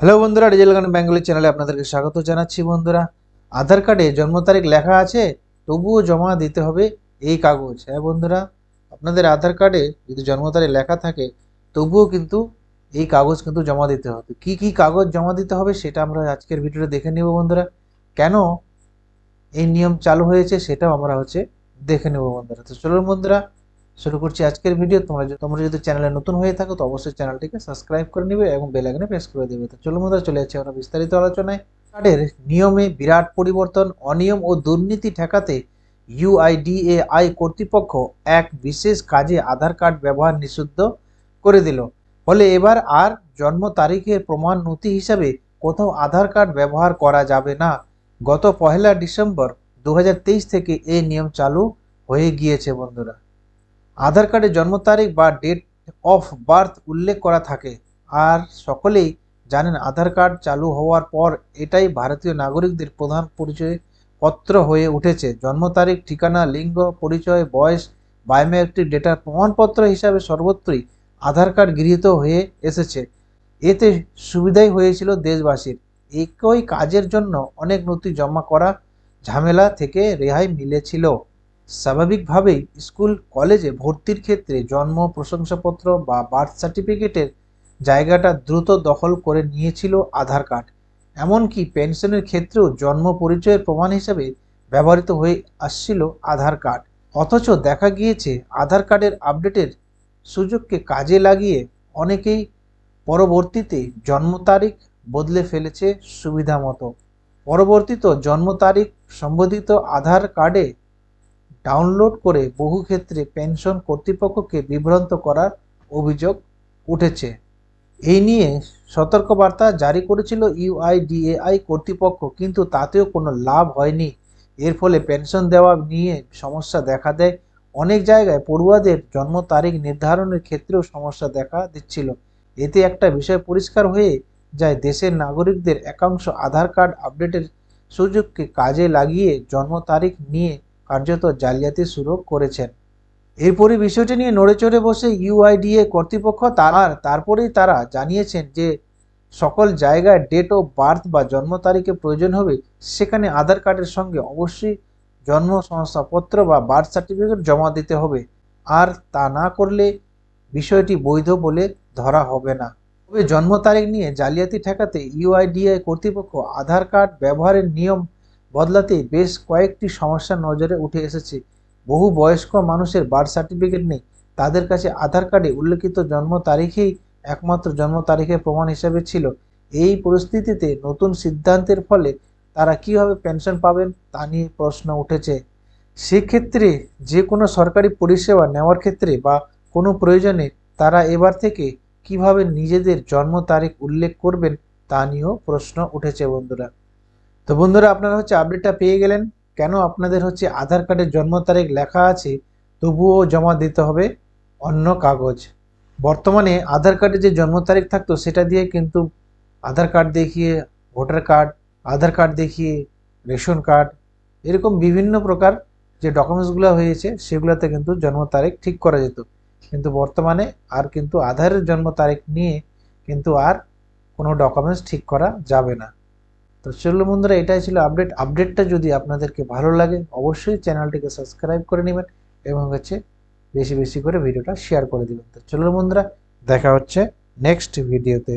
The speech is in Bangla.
হ্যালো বন্ধুরা ডিজেল গান বেঙ্গলি চ্যানেলে আপনাদেরকে স্বাগত জানাচ্ছি বন্ধুরা। আধার কার্ডে জন্ম তারিখ লেখা আছে, তবুও জমা দিতে হবে এই কাগজ। হ্যাঁ বন্ধুরা, আপনাদের আধার কার্ডে যদি জন্ম তারিখ লেখা থাকে, তবুও কিন্তু এই কাগজ কিন্তু জমা দিতে হবে। কি কি কাগজ জমা দিতে হবে সেটা আমরা আজকের ভিডিওতে দেখে নেব বন্ধুরা। কেন এই নিয়ম চালু হয়েছে সেটাও আমরা হচ্ছে দেখে নেব বন্ধুরা। তো চলুন বন্ধুরা শুরু করছি আজকের ভিডিও তোমরা তোমরা যদি চ্যানেলে নতুন হয়ে থাকো, তো অবশ্যই চ্যানেলটিকে সাবস্ক্রাইব করে নিবে এবং বেল আইকনে প্রেস করে দেবে। তো চলুন বন্ধুরা, চলে যাচ্ছে আমরা বিস্তারিত আলোচনায়। কার্ডের নিয়মে বিরাট পরিবর্তন, অনিয়ম ও দুর্নীতি ঠেকাতে ইউআইডিএআই কর্তৃপক্ষ এক বিশেষ কাজে আধার কার্ড ব্যবহার নিষিদ্ধ করে দিল। ফলে এবার আর জন্ম তারিখের প্রমাণ নথি হিসাবে কোথাও আধার কার্ড ব্যবহার করা যাবে না। গত পহেলা ডিসেম্বর দু হাজার তেইশ থেকে এই নিয়ম চালু হয়ে গিয়েছে বন্ধুরা। আধার কার্ডে জন্ম তারিখ বা ডেট অফ বার্থ উল্লেখ করা থাকে। আর সকলেই জানেন আধার কার্ড চালু হওয়ার পর এটাই ভারতীয় নাগরিকদের প্রধান পরিচয় পত্র হয়ে উঠেছে। জন্ম তারিখ, ঠিকানা, লিঙ্গ, পরিচয়, বয়স, বায়োমেট্রিক ডেটার প্রমাণপত্র হিসাবে সর্বত্রই আধার কার্ড গৃহীত হয়ে এসেছে। এতে সুবিধাই হয়েছিল দেশবাসীর। একই কাজের জন্য অনেক নথি জমা করা ঝামেলা থেকে রেহাই মিলেছিল। স্বাভাবিকভাবেই স্কুল, কলেজে ভর্তির ক্ষেত্রে জন্ম, প্রশংসাপত্র বা বার্থ সার্টিফিকেটের জায়গাটা দ্রুত দখল করে নিয়েছিল আধার কার্ড। এমনকি পেনশনের ক্ষেত্রেও জন্ম পরিচয়ের প্রমাণ হিসাবে ব্যবহৃত হয়ে আসছিল আধার কার্ড। অথচ দেখা গিয়েছে, আধার কার্ডের আপডেটের সুযোগকে কাজে লাগিয়ে অনেকেই পরবর্তীতে জন্ম তারিখ বদলে ফেলেছে সুবিধা মতো পরবর্তীত জন্ম তারিখ সম্বোধিত আধার কার্ডে ডাউনলোড করে বহু ক্ষেত্রে পেনশন কর্তৃপক্ষকে বিভ্রান্ত করার অভিযোগ উঠেছে। এই নিয়ে সতর্কবার্তা জারি করেছিল ইউআইডিএআই কর্তৃপক্ষ, কিন্তু তাতেও কোনো লাভ হয়নি। এর ফলে পেনশন দেওয়া নিয়ে সমস্যা দেখা দেয়। অনেক জায়গায় পড়ুয়াদের জন্ম তারিখ নির্ধারণের ক্ষেত্রেও সমস্যা দেখা দিচ্ছিল। এতে একটা বিষয় পরিষ্কার হয়ে যায়, দেশের নাগরিকদের একাংশ আধার কার্ড আপডেটের সুযোগকে কাজে লাগিয়ে জন্ম তারিখ নিয়ে কার্যত জালিয়াতি শুরু করেছেন। এরপরই বিষয়টি নিয়ে নড়েচড়ে বসে ইউআইডিএ কর্তৃপক্ষ তার তারপরেই তারা জানিয়েছেন যে সকল জায়গায় ডেট অফ বার্থ বা জন্ম তারিখে প্রয়োজন হবে, সেখানে আধার কার্ডের সঙ্গে অবশ্যই জন্ম শংসাপত্র বা বার্থ সার্টিফিকেট জমা দিতে হবে। আর তা না করলে বিষয়টি বৈধ বলে ধরা হবে না। তবে জন্ম তারিখ নিয়ে জালিয়াতি ঠেকাতে ইউআইডিআই কর্তৃপক্ষ আধার কার্ড ব্যবহারের নিয়ম বদলাতে বেশ কয়েকটি সমস্যা নজরে উঠে এসেছে। বহু বয়স্ক মানুষের বার্থ সার্টিফিকেট নেই। তাদের কাছে আধার কার্ডে উল্লেখিত জন্ম তারিখেই একমাত্র জন্ম তারিখের প্রমাণ হিসেবে ছিল। এই পরিস্থিতিতে নতুন সিদ্ধান্তের ফলে তারা কীভাবে পেনশন পাবেন তা নিয়ে প্রশ্ন উঠেছে। সেক্ষেত্রে যে কোনো সরকারি পরিষেবা নেওয়ার ক্ষেত্রে বা কোনো প্রয়োজনে তারা এবার থেকে কীভাবে নিজেদের জন্ম তারিখ উল্লেখ করবেন তা নিয়েও প্রশ্ন উঠেছে বন্ধুরা। তো বন্ধুরা, আপনারা হচ্ছে আপডেটটা পেয়ে গেলেন। কেন আপনাদের হচ্ছে আধার কার্ডের জন্ম তারিখ লেখা আছে, তবুও জমা দিতে হবে অন্য কাগজ। বর্তমানে আধার কার্ডে যে জন্ম তারিখ থাকতো, সেটা দিয়ে কিন্তু আধার কার্ড দেখিয়ে, ভোটার কার্ড, আধার কার্ড দেখিয়ে, রেশন কার্ড, এরকম বিভিন্ন প্রকার যে ডকুমেন্টসগুলো হয়েছে, সেগুলোতে কিন্তু জন্ম তারিখ ঠিক করা যেত। কিন্তু বর্তমানে আর কিন্তু আধারের জন্ম তারিখ নিয়ে কিন্তু আর কোনো ডকুমেন্টস ঠিক করা যাবে না। তো চলুন বন্ধুরা, এটাই ছিল আপডেট আপডেটটা যদি আপনাদেরকে ভালো লাগে, অবশ্যই চ্যানেলটিকে সাবস্ক্রাইব করে নেবেন এবং হচ্ছে বেশি বেশি করে ভিডিওটা শেয়ার করে দেবেন। তো চলুন বন্ধুরা, দেখা হচ্ছে নেক্সট ভিডিওতে